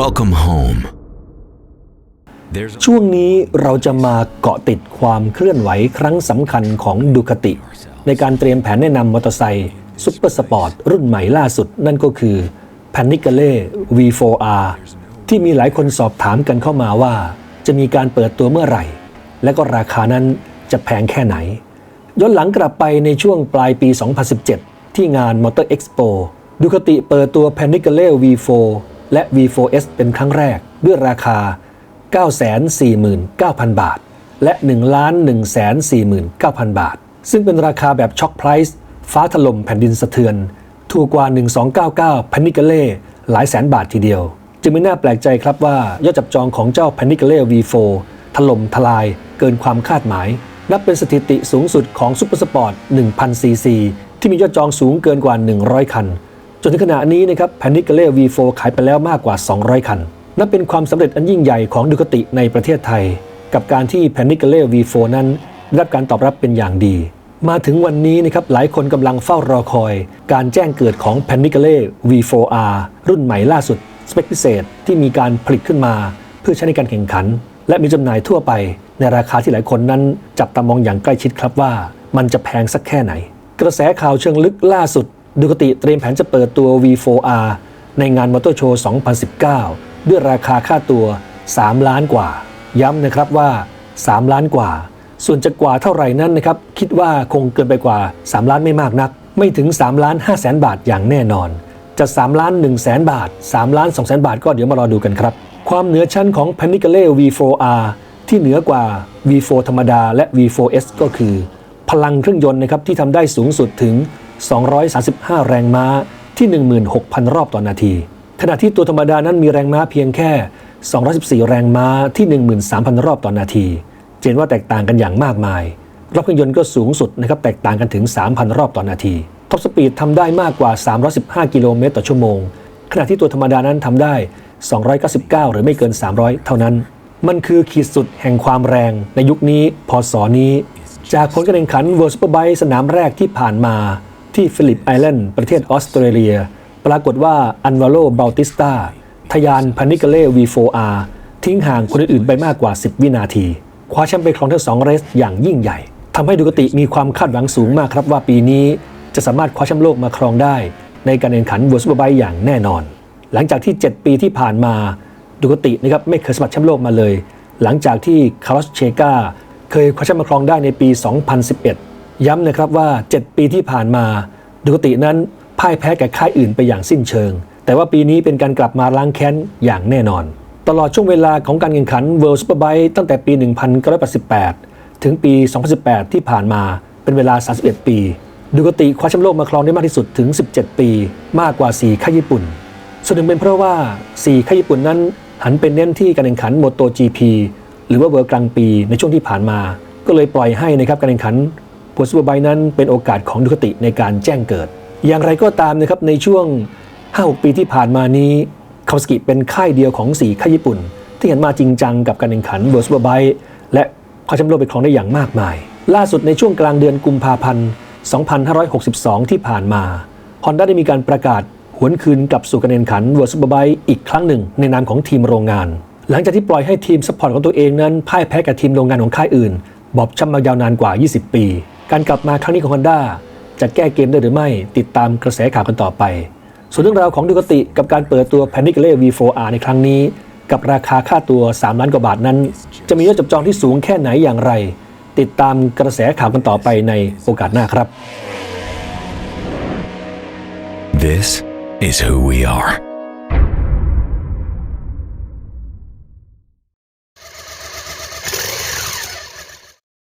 Welcome home. ช่วงนี้เราจะมาเกาะติดความเคลื่อนไหวครั้งสำคัญของดูคติ ในการเตรียมแผนแนะนำมอเตอร์ไซค์ซุปเปอร์สปอร์ตรุ่นใหม่ล่าสุดนั่นก็คือ p a n i c a l e V4R ที่มีหลายคนสอบถามกันเข้ามาว่า จะมีการเปิดตัวเมื่อไหร่ และก็ราคานั้นจะแพงแค่ไหน ย้อนหลังกลับไปในช่วงปลายปี 2017 ที่งาน Motor Expo ดูคติเปิดตัว p a n i c a l e V4 และ V4S เป็นครั้งแรกด้วยราคา 949,000 บาท และ 1,149,000 บาท ซึ่งเป็นราคาแบบช็อคไพรส์ฟ้าถล่มแผ่นดินสะเทือน ถูกกว่า 1299 p a n i c a l e หลายแสนบาททีเดียว จึงไม่น่าแปลกใจครับว่ายอดจับจองของเจ้า p a n i c a l e V4 ถล่มทลายเกินความคาดหมาย นับเป็นสถิติสูงสุดของซุปเปอร์สปอร์ต 1,000ซีซีที่มียอดจองสูงเกินกว่า 100 คัน นถึงขณะนี้นะครับ p a n i c a l e V4 ขายไปแล้วมากกว่า 200 คัน นับเป็นความสำเร็จอันยิ่งใหญ่ของดูคติในประเทศไทย กับการที่ p a n i c a l e V4 นั้นได้รับการตอบรับเป็นอย่างดี มาถึงวันนี้นะครับหลายคนกำลังเฝ้ารอคอย การแจ้งเกิดของ p a n i c a l e V4R รุ่นใหม่ล่าสุดสเปคพิเศษที่มีการผลิตขึ้นมา เพื่อใช้ในการแข่งขัน และมีจำหน่ายทั่วไป ในราคาที่หลายคนนั้น จับตามองอย่างใกล้ชิดครับว่า มันจะแพงสักแค่ไหน กระแสข่าวเชิงลึกล่าสุด ดูคติเตรียมแผนจะเปิดตัว V4R ในงานมอเตอร์โชว์ 2019 ด้วยราคาค่าตัว 3 ล้านกว่า ย้ำนะครับว่า 3 ล้านกว่า ส่วนจะกว่าเท่าไหร่นั้นนะครับ คิดว่าคงเกินไปกว่า 3 ล้านไม่มากนัก ไม่ถึง 3 ล้าน5แสนบาทอย่างแน่นอน จะ 3 ล้าน1แสนบาท 3 ล้าน2แสนบาทก็เดี๋ยวมารอดูกันครับ ความเหนือชั้นของ p a n i c a l e V4R ที่เหนือกว่า V4 ธรรมดาและ V4S ก็คือ พลังเครื่องยนต์นะครับที่ทำได้สูงสุดถึง 235 แรงม้าที่ 16,000 รอบต่อนาที ขณะที่ตัวธรรมดานั้นมีแรงม้าเพียงแค่ 214 แรงม้าที่ 13,000 รอบต่อนาที เจนว่าแตกต่างกันอย่างมากมาย รอบเครื่องยนต์ก็สูงสุดนะครับแตกต่างกันถึง 3,000 รอบต่อนาที ท็อปสปีดทำได้มากกว่า 315 กิโลเมตรต่อชั่วโมง ขณะที่ตัวธรรมดานั้นทำได้ 299 หรือไม่เกิน 300 เท่านั้น มันคือขีดสุดแห่งความแรงในยุคนี้พศนี้ จากผลการแข่งขัน World Superbike สนามแรกที่ผ่านมา ที่ฟิลิปไอแลนด์ประเทศออสเตรเลีย ปรากฏว่าอันวาโลเบลติสตาทยานพานิกาเล่ V4R ทิ้งห่างคนอื่นไปมากกว่า 10 วินาที คว้าแชมป์ไปครองทั้งสองเรสอย่างยิ่งใหญ่ทำให้ดูกติมีความคาดหวังสูงมากครับว่าปีนี้ จะสามารถคว้าแชมป์โลกมาครองได้ ในการแข่งขัน World Superbike อย่างแน่นอน หลังจากที่ 7 ปีที่ผ่านมาดูกตินะครับไม่เคยสมัครแชมป์โลกมาเลย หลังจากที่คาร์ลสเชกาเคยคว้าแชมป์มาครองได้ในปี 2011 ย้ำนะครับว่า 7 ปีที่ผ่านมาดูกตินั้นพ่ายแพ้แก่ค่ายอื่นไปอย่างสิ้นเชิง แต่ว่าปีนี้เป็นการกลับมาล้างแค้นอย่างแน่นอน ตลอดช่วงเวลาของการแข่งขัน World Superbike ตั้งแต่ปี 1988 ถึงปี 2018 ที่ผ่านมาเป็นเวลา 31 ปีดูกติคว้าแชมป์โลกมาครองได้มากที่สุดถึง 17 ปี มากกว่า 4 ค่ายญี่ปุ่น ส่วนหนึ่งเป็นเพราะว่า 4 ค่ายญี่ปุ่นนั้น หันเป็นเน้นที่การแข่งขัน MotoGP หรือว่าเวิร์กลางปีในช่วงที่ผ่านมา ก็เลยปล่อยให้นะครับการแข่งขัน ผลซูเปอร์ไบค์นั้นเป็นโอกาสของดูคติในการแจ้งเกิด อย่างไรก็ตามนะครับในช่วง 5-6 ปีที่ผ่านมานี้คาวสกิเป็นค่ายเดียวของ 4 ค่ายญี่ปุ่น ที่หันมาจริงจังกับการแข่งขันเวิร์ซูเปอร์ไบและคว้าแชมป์โลกไปครองได้อย่างมากมาย ล่าสุดในช่วงกลางเดือนกุมภาพันธ์ 2562 ที่ผ่านมาฮอนด้าได้มีการประกาศหวนคืนกลับสู่การแข่งขันเวิร์ซูเปอร์ไบอีกครั้งหนึ่งในนามของทีมโรงงาน หลังจากที่ปล่อยให้ทีมซัพพอร์ตของตัวเองนั้นพ่ายแพ้กับทีมโรงงานของค่ายอื่น บอบช้ำมายาวนานกว่า 20 ปี การกลับมาครั้งนี้ของ Honda จะแก้เกมได้หรือไม่ติดตามกระแสข่าวกันต่อไป ส่วนเรื่องราวของดูกติกับการเปิดตัว p a n i c l e V4R ในครั้งนี้ กับราคาค่าตัว 3 ล้านกว่าบาทนั้น จะมียอดจับจองที่สูงแค่ไหนอย่างไร ติดตามกระแสข่าวกันต่อไปในโอกาสหน้าครับ This is who we are.